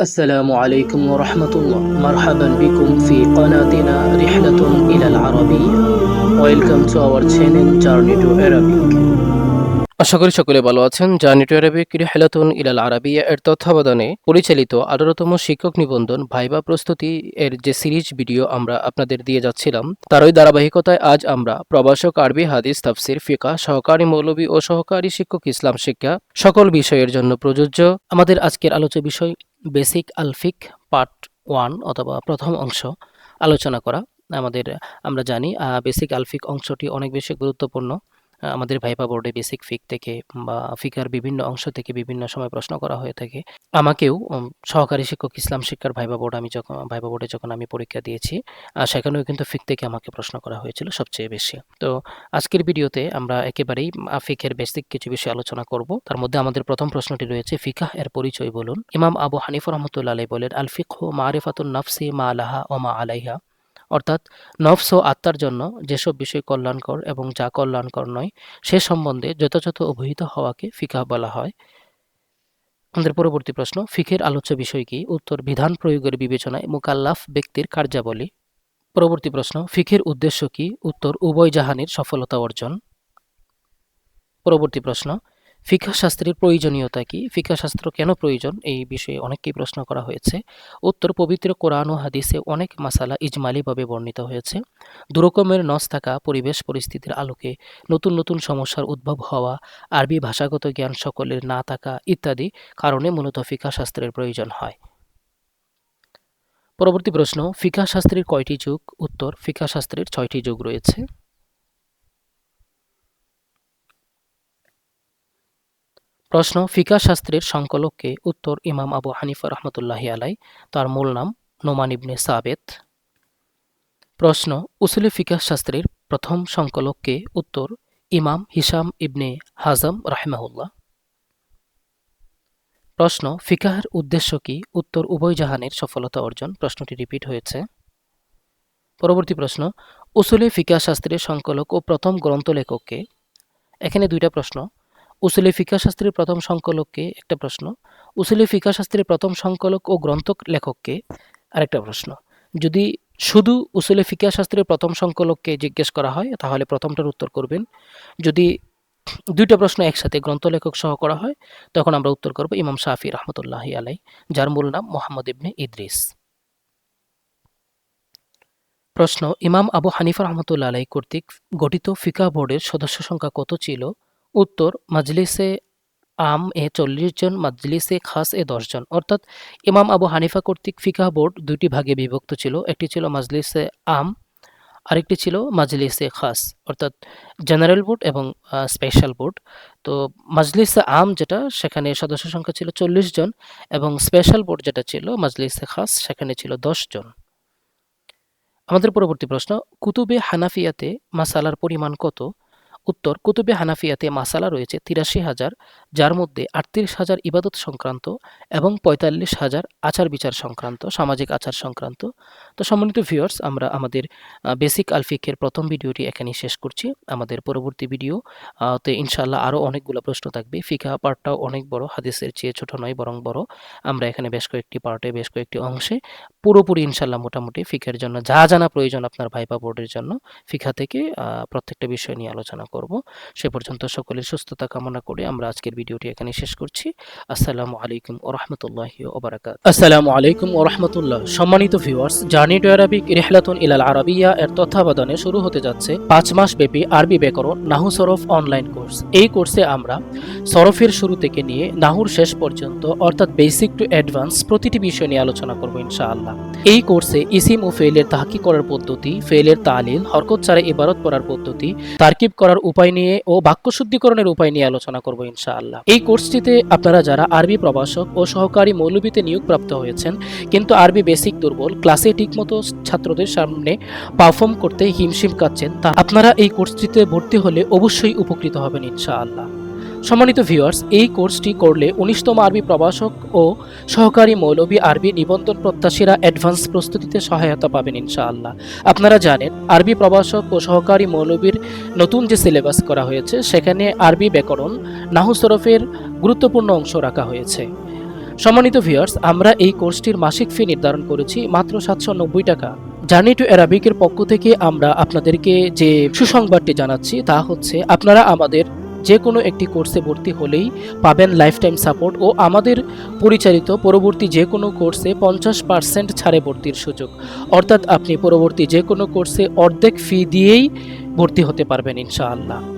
السلام عليكم ورحمة الله. مرحبا بكم في قناتنا رحلة إلى العربية. Welcome to our channel Journey to Arabic. আশা করি সকলে ভালো আছেন। জার্নি টু আরবিক রিহালাতুন ইলাল আরাবিয়া এর তত্ত্বাবধানে পরিচালিত আঠারোতম শিক্ষক নিবন্ধন ভাইবা প্রস্তুতি এর যে সিরিজ ভিডিও আমরা আপনাদের দিয়ে যাচ্ছিলাম, তারই ধারাবাহিকতায় আজ আমরা প্রবাসক আরবি হাদিস, তাফসির ফিকা সহকারী মৌলবী ও সহকারী শিক্ষক ইসলাম শিক্ষা সকল বিষয়ের জন্য প্রযোজ্য। আমাদের আজকের আলোচ্য বিষয় বেসিক আলফিক পার্ট ওয়ান অথবা প্রথম অংশ আলোচনা করা। আমাদের আমরা জানি বেসিক আলফিক অংশটি অনেক বেশি গুরুত্বপূর্ণ। আমাদের ভাইপা বোর্ডে বেসিক ফিক থেকে বা ফিকার বিভিন্ন অংশ থেকে বিভিন্ন সময় প্রশ্ন করা হয়ে থাকে। আমাকেও সহকারী শিক্ষক, ইসলাম শিক্ষার ভাইবা বোর্ড আমি যখন, ভাইবা বোর্ডে যখন আমি পরীক্ষা দিয়েছি সেখানেও কিন্তু ফিক থেকে আমাকে প্রশ্ন করা হয়েছিল সবচেয়ে বেশি। তো আজকের ভিডিওতে আমরা একেবারেই ফিকের বেসিক কিছু বিষয় আলোচনা করব। তার মধ্যে আমাদের প্রথম প্রশ্নটি রয়েছে, ফিকাহ এর পরিচয় বলুন। ইমাম আবু হানিফ রহমতুল্লাহ বলেন আল ফিকহ মারিফাতুন নফসি মা আলাহা ও মা আলাইহা। অর্থাৎ নফস ও আত্মার জন্য যেসব বিষয় কল্যাণকর এবং যা কল্যাণকর নয়, সে সম্বন্ধে যথাযথ অবহিত হওয়াকে ফিকাহ বলা হয়। আমাদের পরবর্তী প্রশ্ন, ফিকের আলোচ্য বিষয় কি? উত্তর, বিধান প্রয়োগের বিবেচনায় মুকাল্লাফ ব্যক্তির কার্যাবলী। পরবর্তী প্রশ্ন, ফিকের উদ্দেশ্য কি? উত্তর, উভয় জাহানের সফলতা অর্জন। পরবর্তী প্রশ্ন ফিকা শাস্ত্রের প্রয়োজনীয়তা কি? ফিকা শাস্ত্র কেন প্রয়োজন? এই বিষয়ে অনেককেই প্রশ্ন করা হয়েছে। উত্তর, পবিত্র কোরআন ও হাদিসে অনেক মাসালা ইজমালিভাবে বর্ণিত হয়েছে। দুরকমের নস থাকা, পরিবেশ পরিস্থিতির আলোকে নতুন নতুন সমস্যার উদ্ভব হওয়া, আরবি ভাষাগত জ্ঞান সকলের না থাকা ইত্যাদি কারণে মূলত ফিকা শাস্ত্রের প্রয়োজন হয়। পরবর্তী প্রশ্ন ফিকা শাস্ত্রের কয়টি যুগ? উত্তর ফিকা শাস্ত্রের ছয়টি যুগ রয়েছে। প্রশ্ন, ফিকা শাস্ত্রের সংকলককে উত্তর ইমাম আবু হানিফা রহমতুল্লাহি আলাই, তার মূল নাম নোমান ইবনে সাবেত। প্রশ্ন, উসুলে ফিকা শাস্ত্রের প্রথম সংকলককে উত্তর ইমাম হিসাম ইবনে হাজম রাহমাহুল্লাহ। প্রশ্ন, ফিকাহের উদ্দেশ্য কি? উত্তর উভয় জাহানের সফলতা অর্জন। প্রশ্নটি রিপিট হয়েছে। পরবর্তী প্রশ্ন, উসুলে ফিকা শাস্ত্রের সংকলক ও প্রথম গ্রন্থ লেখককে এখানে দুইটা প্রশ্ন। উসুলে ফিকা শাস্ত্রের প্রথম সংকলককে একটা প্রশ্ন। উসুলে ফিকা শাস্ত্রের প্রথম সংকলক ও গ্রন্থ লেখককে আরেকটা প্রশ্ন। যদি শুধু উসুলে ফিকা শাস্ত্রের প্রথম সংকলককে জিজ্ঞেস করা হয়, তাহলে প্রথমটার উত্তর করবেন। যদি দুইটা প্রশ্ন একসাথে গ্রন্থ লেখক সহ করা হয়, তখন আমরা উত্তর করব ইমাম শাফি রহমতুল্লাহ আলাই যার মূল নাম মোহাম্মদ ইবনে ইদ্রিস। প্রশ্ন, ইমাম আবু হানিফা রহমতুল্লাহ আলাই কর্তৃক গঠিত ফিকা বোর্ডের সদস্য সংখ্যা কত ছিল? উত্তর, মাজলিসে আম এ চল্লিশ জন, মাজলিসে খাস এ দশ জন। অর্থাৎ ইমাম আবু হানিফা কর্তৃক ফিকা বোর্ড দুটি ভাগে বিভক্ত ছিল। একটি ছিল মাজলিসে আম, আরেকটি ছিল মাজলিসে খাস, অর্থাৎ জেনারেল বোর্ড এবং স্পেশাল বোর্ড। তো মাজলিসে আম যেটা, সেখানে সদস্য সংখ্যা ছিল চল্লিশ জন এবং স্পেশাল বোর্ড যেটা ছিল, মাজলিসে খাস, সেখানে ছিল দশ জন। আমাদের পরবর্তী প্রশ্ন, কুতুবে হানাফিয়াতে মাসালার পরিমাণ কত? উত্তর, কুতুবে হানাফিয়াতে মাসালা রয়েছে তিরাশি হাজার, যার মধ্যে আটত্রিশ হাজার ইবাদত সংক্রান্ত এবং পঁয়তাল্লিশ হাজার আচার বিচার সংক্রান্ত, সামাজিক আচার সংক্রান্ত। তো সম্মানিত ভিউয়ার্স আমরা আমাদের বেসিক আলফিকের প্রথম ভিডিওটি এখানেই শেষ করছি। আমাদের পরবর্তী ভিডিও তে ইনশাল্লাহ আরও অনেকগুলো প্রশ্ন থাকবে। ফিকা পার্টটাও অনেক বড়, হাদিসের চেয়ে ছোট নয়, বরং বড়। আমরা এখানে বেশ কয়েকটি পার্টে বেশ কয়েকটি অংশে পুরোপুরি ইনশাল্লাহ মোটামুটি ফিকের জন্য যা জানা প্রয়োজন আপনার ভাইপা বোর্ডের জন্য ফিকা থেকে প্রত্যেকটা বিষয় নিয়ে আলোচনা করব। সে পর্যন্ত সকলের সুস্থতা কামনা করে আমরা আজকের ভিডিওটি এখানে শেষ করছি। আসসালামু আলাইকুম ও রহমতুল্লাহি ওবরাকাত। আসসালামু আলাইকুম ও রহমতুল্লাহ সম্মানিত ভিউয়ার্স, জার্নি টু আরবিক রেহলাতুন ইলাল আরাবিয়া এর তত্ত্বাবধানে শুরু হতে যাচ্ছে পাঁচ মাস ব্যাপী আরবি ব্যাকরণ নাহু সরফ অনলাইন কোর্স। এই কোর্সে আমরা সরফের শুরু থেকে নিয়ে নাহুর শেষ পর্যন্ত, অর্থাৎ বেসিক টু অ্যাডভান্স প্রতিটি বিষয় নিয়ে আলোচনা করব ইনশাআল্লাহ। এই কোর্সে ইসিম ও ফেলের তাহাকি করার পদ্ধতি ফেলের তালিল, হরকত ছাড়া ইবারত পড়ার পদ্ধতি, তারকিব করার উপায় নিয়ে ও বাক্য শুদ্ধিকরণের উপায় নিয়ে আলোচনা করব ইনশাআল্লাহ। এই কোর্সটিতে আপনারা যারা আরবি প্রভাষক ও সহকারী মৌলবীতে নিয়োগপ্রাপ্ত হয়েছেন, কিন্তু আরবি বেসিক দুর্বল, ক্লাসে ঠিকমতো ছাত্রদের সামনে পারফর্ম করতে হিমশিম কাচ্ছেন তা আপনারা এই কোর্সটিতে ভর্তি হলে অবশ্যই উপকৃত হবেন ইনশাআল্লাহ। সম্মানিত ভিউয়ার্স এই কোর্সটি করলে উনিশতম আরবি প্রভাষক ও সহকারী মৌলবী আরবি নিবন্ধন প্রত্যাশীরা অ্যাডভান্স প্রস্তুতিতে সহায়তা পাবেন ইনশাআল্লাহ। আপনারা জানেন, আরবি প্রভাষক ও সহকারী মৌলবীর নতুন যে সিলেবাস করা হয়েছে, সেখানে আরবি ব্যাকরণ, নাহু সরফের গুরুত্বপূর্ণ অংশ রাখা হয়েছে। সম্মানিত ভিউয়ার্স আমরা এই কোর্সটির মাসিক ফি নির্ধারণ করেছি মাত্র সাতশো নব্বই টাকা। জার্নি টু অ্যারাবিকের পক্ষ থেকে আমরা আপনাদেরকে যে সুসংবাদটি জানাচ্ছি, তা হচ্ছে আপনারা আমাদের যে কোনো একটি কোর্সে ভর্তি হলেই পাবেন লাইফটাইম সাপোর্ট ও আমাদের পরিচালিত পরবর্তী যে কোনো কোর্সে পঞ্চাশ পার্সেন্ট ছাড়ে ভর্তির সুযোগ। অর্থাৎ আপনি পরবর্তী যে কোনো কোর্সে অর্ধেক ফি দিয়েই ভর্তি হতে পারবেন ইনশাআল্লাহ।